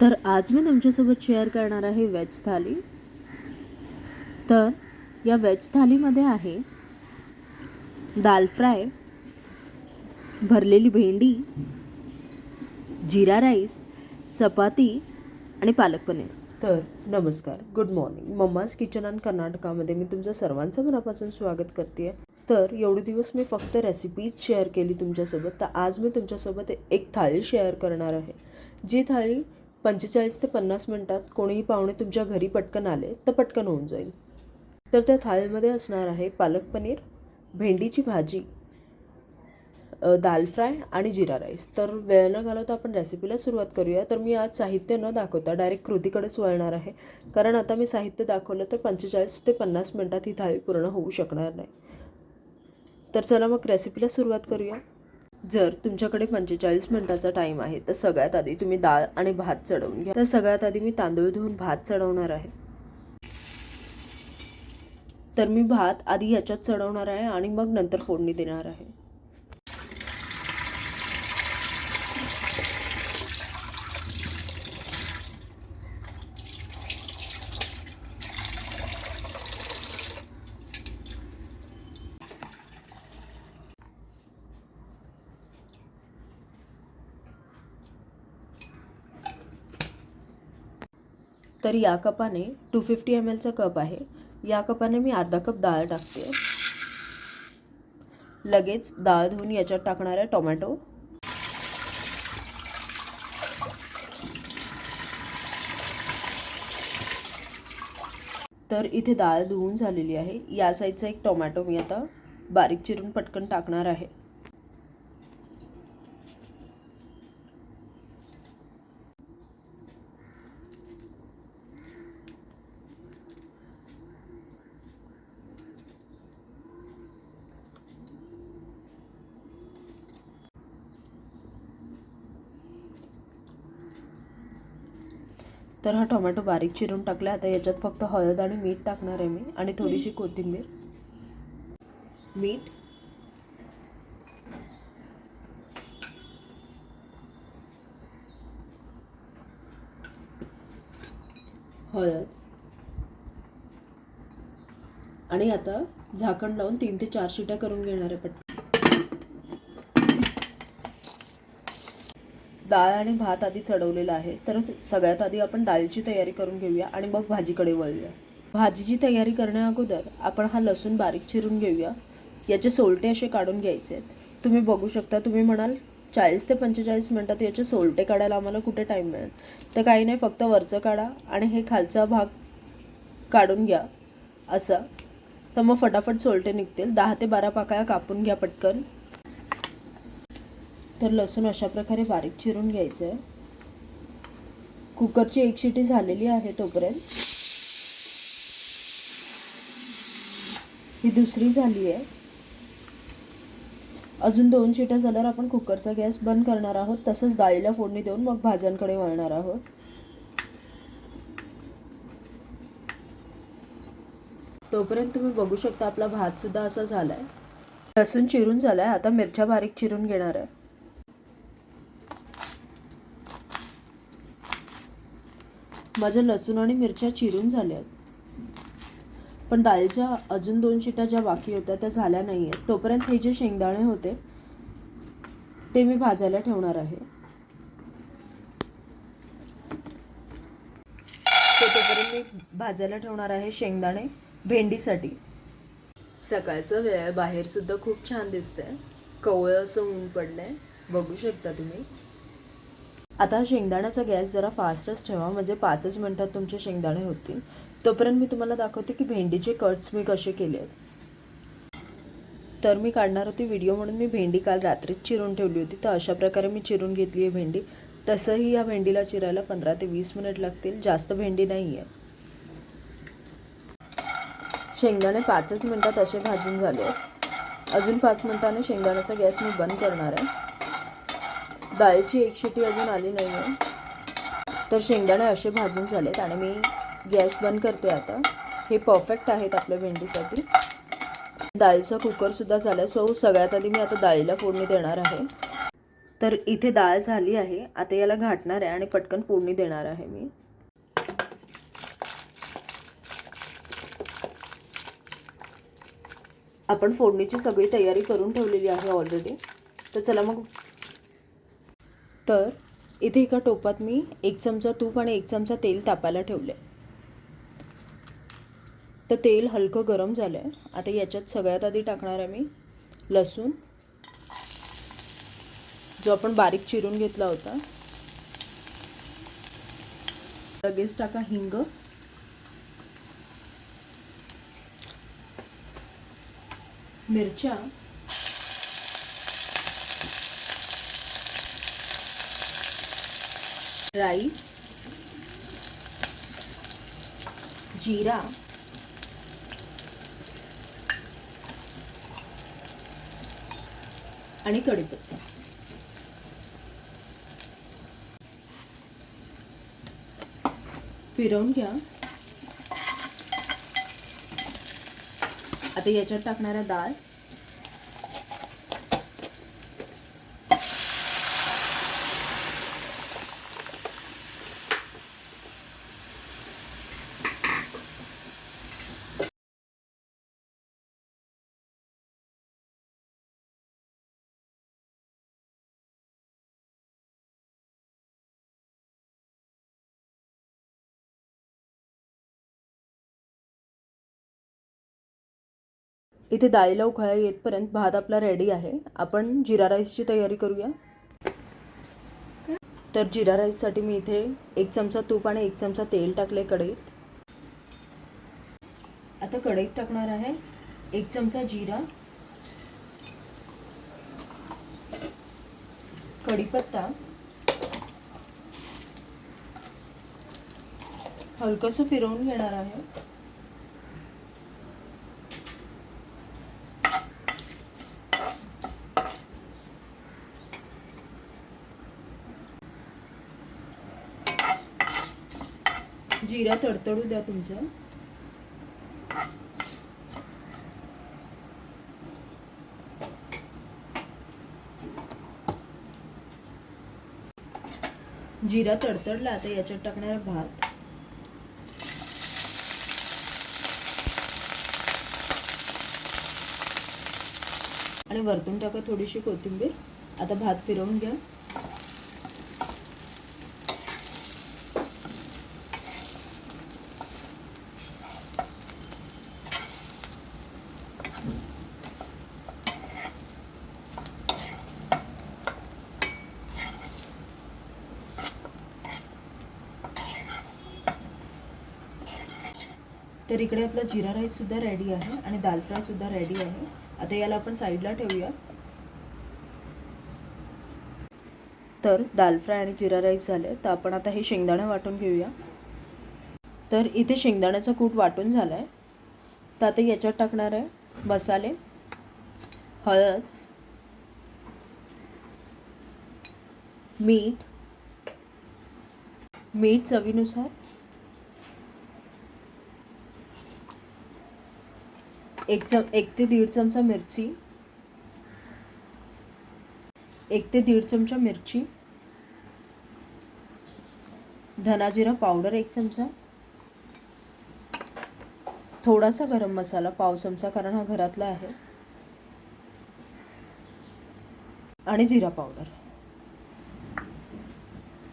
तर आज मी तुमच्यासोबत शेअर करणार आहे वेज थाली. तर या वेज थालीमध्ये आहे दाल फ्राय भरलेली भेंडी जिरा राईस चपाती आणि पालक पनीर. तर नमस्कार good morning mamma's kitchen and कर्नाटकामध्ये मी तुमचं सर्वांचं मनापासून स्वागत करते आहे तर एवढे दिवस मी फक्त रेसिपीज शेअर केली तुमच्यासोबत. तर आज मी तुमच्यासोबत एक थाळी शेअर करणार आहे. जी थाळी पंचेचाळीस ते पन्नास मिनटात कोणीही पाहुणे तुमच्या घरी पटकन आले तर पटकन होऊन जाईल. तर त्या थाळीमध्ये असणार आहे पालक पनीर भेंडीची भाजी दाल फ्राय आणि जिरा राईस. तर वेळ न घालवता आपण रेसिपीला सुरुवात करूया. तर मी आज साहित्य न दाखवता डायरेक्ट कृतीकडेच वळणार आहे. कारण आता मी साहित्य दाखवलं तर पंचेचाळीस ते पन्नास मिनटात ही थाळी पूर्ण होऊ शकणार नाही. तर चला मग रेसिपीला सुरुवात करूया. जर तुमच्याकडे पंचेचाळीस मिनटाचा टाईम आहे तर सगळ्यात आधी तुम्ही डाळ आणि भात चढवून घ्या. तर सगळ्यात आधी मी तांदूळ धुवून भात चढवणार आहे. तर मी भात आधी याच्यात चढवणार आहे आणि मग नंतर फोडणी देणार आहे. तर या कपाने टू फिफ्टी एम एलचा कप आहे. या कपाने मी अर्धा कप डाळ टाकते. लगेच डाळ धुवून याच्यात टाकणार आहे टोमॅटो. तर इथे डाळ धुवून झालेली आहे. या साईडचा एक टोमॅटो मी आता बारीक चिरून पटकन टाकणार आहे. तर हा टोमॅटो बारीक चिरून टाकला आता याच्यात फक्त हळद आणि मीठ टाकणार आहे मी आणि थोडीशी कोथिंबीर. मीठ. हळद. आणि आता झाकण लावून तीन ते चार शिट्या करून घेणार आहे पटकन. डाळ आणि भात आधी चढवलेला आहे. तर सगळ्यात आधी आपण डाळीची तयारी करून घेऊया आणि मग भाजीकडे वळूया. भाजीची तयारी करण्या अगोदर आपण हा लसूण बारीक चिरून घेऊया. याचे सोलटे असे काढून घ्यायचे आहेत. तुम्ही बघू शकता तुम्ही म्हणाल चाळीस ते पंचेचाळीस मिनटात याचे सोलटे काढायला आम्हाला कुठे टाईम मिळेल? तर काही नाही फक्त वरचं काढा आणि हे खालचा भाग काढून घ्या असा. तर मग फटाफट सोलटे निघतील. दहा ते बारा पाकळ्या कापून घ्या पटकन. तर लसूण अशा प्रकारे बारीक चिरून घ्यायचं आहे कुकरची एक शिटी झालेली आहे तोपर्यंत. ही दुसरी झाली आहे. अजून दोन शिट्या झाल्यावर आपण कुकरचा गॅस बंद करणार आहोत. तसंच डाळीला फोडणी देऊन मग भाज्यांकडे वळणार आहोत. तोपर्यंत तुम्ही बघू शकता आपला भात सुद्धा असा झालाय. लसूण चिरून झालाय. आता मिरच्या बारीक चिरून घेणार आहे. माझ्या लसूण आणि मिरच्या चिरून झाल्या पण दालच्या अजून दोन शिट्या ज्या बाकी होत्या त्या झाल्या नाही आहेत तोपर्यंत हे जे शेंगदाणे होते ते मी भाजायला ठेवणार आहे. ते तोपर्यंत मी भाजायला ठेवणार आहे शेंगदाणे भेंडीसाठी. सकाळचं वेळ बाहेर सुद्धा खूप छान दिसतंय. कवळं असं ऊन पडलंय. बघू शकता तुम्ही. आता शेंगदाण्याचा गॅस जरा फास्टच ठेवा म्हणजे पाचच मिनटात तुमचे शेंगदाणे होतील. तोपर्यंत मी तुम्हाला दाखवते की भेंडीचे कट्स मी कसे केले आहेत. तर मी काढणार होती व्हिडिओ म्हणून मी भेंडी काल रात्रीच चिरून ठेवली होती तर अशा प्रकारे मी चिरून घेतली आहे भेंडी. तसंही या भेंडीला चिरायला पंधरा ते वीस मिनिट लागतील जास्त भेंडी नाही आहे शेंगदाणे पाचच मिनटात असे भाजून झाले आहेत. अजून पाच मिनटाने शेंगदाण्याचा गॅस मी बंद करणार आहे. डाळीची एक शिटी अजून आली नाही आहे तर शेंगदाणे असे भाजून झालेत आणि मी गॅस बंद करते आता. हे परफेक्ट आहेत आपल्या भेंडीसाठी. डाळीचा कुकरसुद्धा झाला आहे सो सगळ्यात आधी मी आता डाळीला फोडणी देणार आहे. तर इथे डाळ झाली आहे. आता याला घाटणार आहे आणि पटकन फोडणी देणार आहे मी. आपण फोडणीची सगळी तयारी करून ठेवलेली आहे ऑलरेडी तर चला मग तर इथे एका टोपात मी एक चमचा तूप आणि एक चमचा तेल तापायला ठेवले तर तेल हलकं गरम झालं आहे आता याच्यात सगळ्यात आधी टाकणार आहे मी लसूण. जो आपण बारीक चिरून घेतला होता. लगेच टाका हिंग. मिरच्या. राई जिरा आणि कढीपत्ता. फिरवून घ्या. आता याच्यात टाकणारा डाळ इथे डाळीला उकळा येतपर्यंत भात आपला रेडी आहे. आपण जिरा राईसची तयारी करूया. तर जिरा राईससाठी मी इथे एक चमचा तूप आणि एक चमचा तेल टाकले कढईत. आता कढईत टाकणार आहे एक चमचा जिरा. कढीपत्ता. हलकंसं फिरवून घेणार आहे. जिरा तडतडू द्या तुमचं. जिरा तडतडला आता याच्यात टाकणार भात. आणि वरतून टाका थोडीशी कोथिंबीर. आता भात फिरवून घ्या. तर इकडे आपला जिरा राईससुद्धा रेडी आहे आणि दाल फ्रायसुद्धा रेडी आहे. आता याला आपण साईडला ठेवूया. तर दाल फ्राय आणि जिरा राईस झाले तर आपण आता हे शेंगदाणे वाटून घेऊया. तर इथे शेंगदाण्याचा कूट वाटून झाला आहे तर आता याच्यात टाकणार आहे मसाले हळद मीठ मीठ चवीनुसार एक चम एक ते दीड चमचा मिरची. एक ते दीड चमचा मिरची. धना जिरा पावडर एक चमचा. थोडासा गरम मसाला पाव चमचा कारण हा घरातला आहे. आणि जिरा पावडर.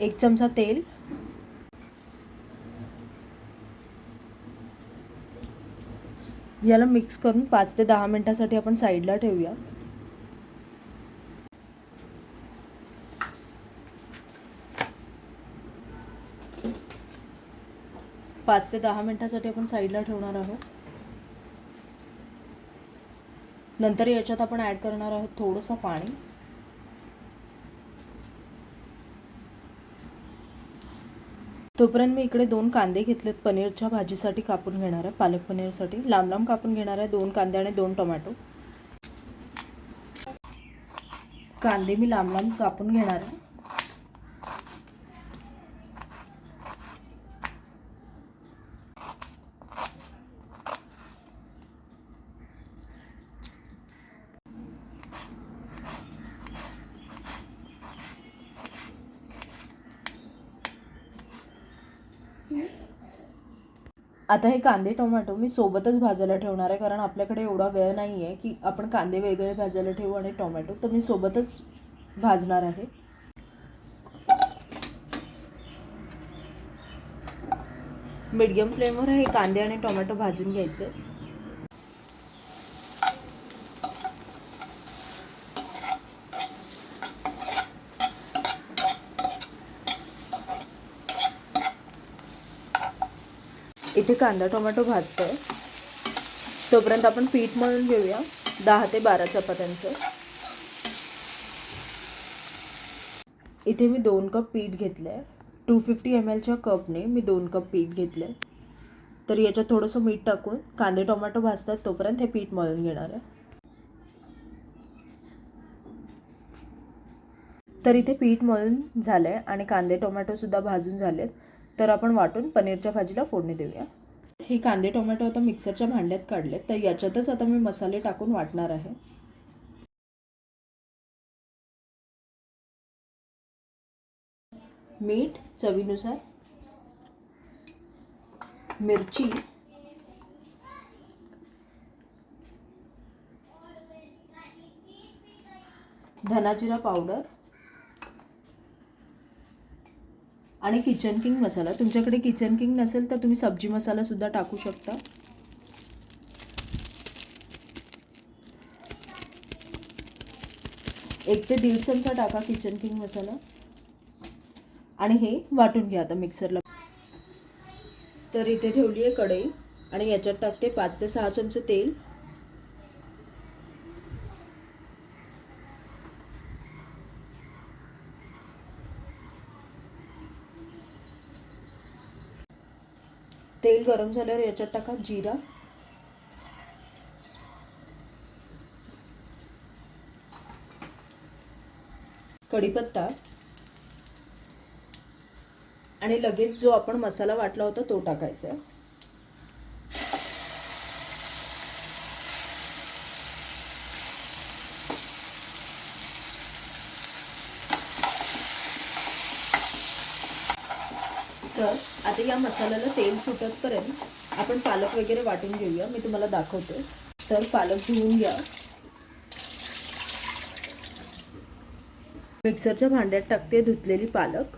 एक चमचा तेल. याला मिक्स करून पाच ते दहा मिनटासाठी आपण साईडला ठेवूया. पाच ते दहा मिनटासाठी आपण साईडला ठेवणार आहोत. नंतर याच्यात आपण ॲड करणार आहोत थोडंसं पाणी. तोपर्यंत मी इकडे दोन कांदे घेतलेत पनीरच्या भाजीसाठी कापून घेणार आहे पालक पनीरसाठी. लांब लांब कापून घेणार आहे दोन कांदे आणि दोन टोमॅटो. कांदे मी लांब लांब कापून घेणार आहे आता हे कांदे टोमॅटो मी सोबतच भाजायला ठेवणार आहे कारण आपल्याकडे एवढा वेळ नाही आहे की आपण कांदे वेगळे भाजायला ठेवू आणि टोमॅटो. तर मी सोबतच भाजणार आहे. मीडियम फ्लेमवर हे कांदे आणि टोमॅटो भाजून घ्यायचे. इथे कांदा टोमॅटो भाजतोय. तोपर्यंत आपण पीठ मळून घेऊया दहा ते बारा चपात्यांचं. इथे मी दोन कप पीठ घेतलं आहे टू फिफ्टी एम एलच्या कपने मी दोन कप पीठ घेतलं आहे तर याच्यात थोडंसं मीठ टाकून कांदे टोमॅटो भाजतात तोपर्यंत हे पीठ मळून घेणार आहे. तर इथे पीठ मळून झालं आहे आणि कांदे टोमॅटोसुद्धा भाजून झालेत. तर आपण वाटून पनीरच्या भाजीला फोडणी देऊया. हे कांदे टोमॅटो आता मिक्सरच्या भांड्यात काढलेत तर याच्यातच आता मी मसाले टाकून वाटणार आहे. मीठ चवीनुसार. मिरची. धनाजिरा पावडर. आणि किचन किंग मसाला तुमच्याकडे किचन किंग नसेल तर तुम्ही सब्जी मसाला सुद्धा टाकू शकता. एक ते दीड चमचा टाका किचन किंग मसाला आणि हे वाटून घ्या आता मिक्सरला तर इथे ठेवली आहे कढई. आणि याच्यात टाकते पाच ते सहा चमचे तेल. तेल गरम झाल्यावर याच्यात टाका जिरा. कढीपत्ता. आणि लगेच जो आपण मसाला वाटला होता तो टाकायचा आहे आता या मसाल्याला तेल सुटतपर्यंत आपण पालक वगैरे वाटून घेऊया. मी तुम्हाला दाखवते. तर पालक धुवून घ्या. मिक्सरच्या भांड्यात टाकते धुतलेली पालक.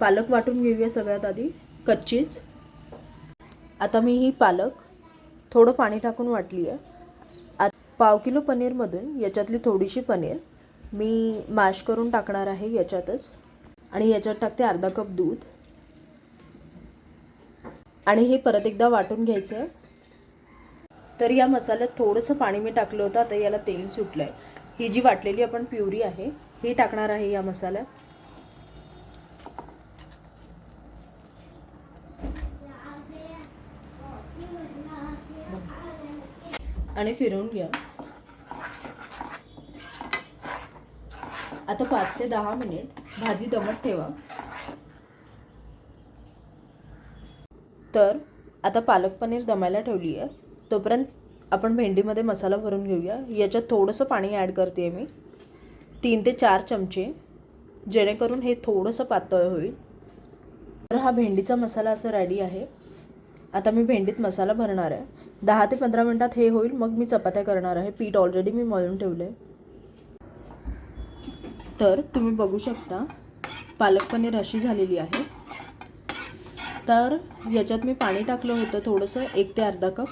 पालक वाटून घेऊया सगळ्यात आधी. कच्चीच. आता मी ही पालक थोडं पाणी टाकून वाटली आहे. आत पाव किलो पनीरमधून याच्यातली थोडीशी पनीर मी मॅश करून टाकणार आहे याच्यातच. आणि याच्यात टाकते अर्धा कप दूध. आणि हे परत एकदा वाटून घ्यायचं. तर या मसाल्यात थोडंसं पाणी मी टाकलं होतं आता याला तेल सुटलं आहे ही जी वाटलेली आपण प्युरी आहे ही टाकणार आहे या मसाल्यात. आणि फिरवून घ्या. आता पाच ते दहा मिनिट भाजी दमट ठेवा. तर आता पालक पनीर दमायला ठेवली आहे तोपर्यंत आपण भेंडीमध्ये मसाला भरून घेऊया. याच्यात थोडंसं पाणी ॲड करते आहे मी. तीन ते चार चमचे. जेणेकरून हे थोडंसं पातळ होईल. तर हा भेंडीचा मसाला असं रेडी आहे. आता मी भेंडीत मसाला भरणार आहे. दहा ते पंधरा मिनटात हे होईल. मग मी चपात्या करणार आहे. पीठ ऑलरेडी मी मळून ठेवलं आहे तर तुम्ही बघू शकता पालक पनीर अशी झालेली आहे. तर याच्यात मी पाणी टाकलं होतं थोडंसं एक ते अर्धा कप.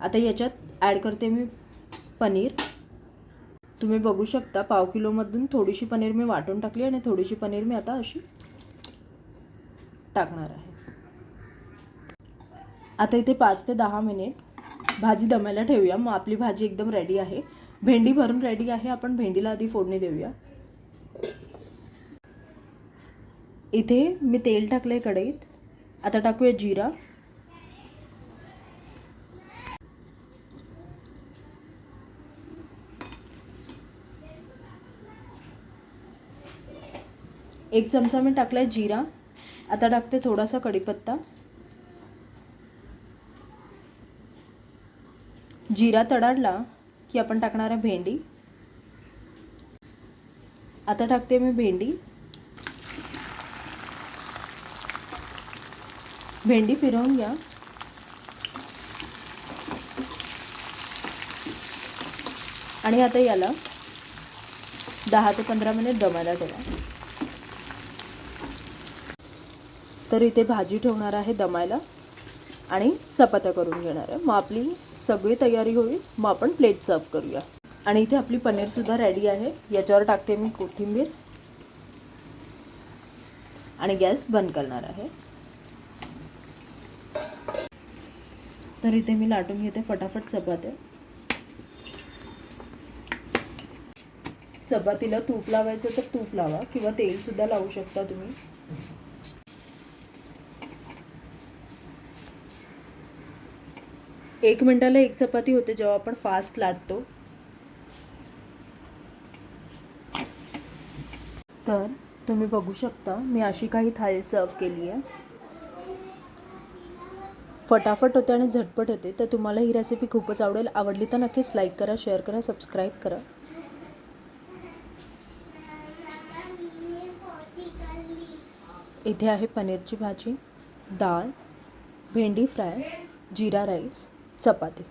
आता याच्यात ॲड करते मी पनीर. तुम्ही बघू शकता पाव किलोमधून थोडीशी पनीर मी वाटून टाकली आणि थोडीशी पनीर मी आता अशी टाकणार आहे. आता इथे पाच ते दहा मिनिट भाजी दमायला ठेवूया. मग आपली भाजी एकदम रेडी आहे. भेंडी भरून रेडी आहे. आपण भेंडीला आधी फोडणी देऊया. इथे मी तेल टाकलं आहे कढईत. आता टाकूया जिरा. एक चमचा मी टाकलाय जिरा. आता टाकते थोडासा कढीपत्ता. जिरा तडाडला की आपण टाकणार आहे भेंडी. आता टाकते मी भेंडी. भेंडी फिरवून घ्या. आणि आता याला दहा ते पंधरा मिनिट दमायला ठेवा. तर इथे भाजी ठेवणार आहे दमायला आणि चपात्या करून घेणार आहे. मग आपली सगळी तयारी होईल मग आपण प्लेट सर्व करूया. आणि इथे आपली पनीरसुद्धा रेडी आहे. याच्यावर टाकते मी कोथिंबीर. आणि गॅस बंद करणार आहे. तर इथे मी लाटून घेते फटाफट चपात्या. चपातीला तूप लावायचं तर तूप लावा किंवा तेल सुद्धा लावू शकता तुम्ही. एक मिनिटाला एक चपाती होते जेव्हा आपण फास्ट लाटतो. तर तुम्ही बघू शकता मी अशी काही थाळी सर्व केली आहे. फटाफट होते आणि झटपट होते. तर तुम्हाला ही रेसिपी खूपच आवडेल. आवडली तर नक्कीच लाईक करा शेअर करा सबस्क्राईब करा. इथे आहे पनीरची भाजी डाळ भेंडी फ्राय जिरा राईस चपाती.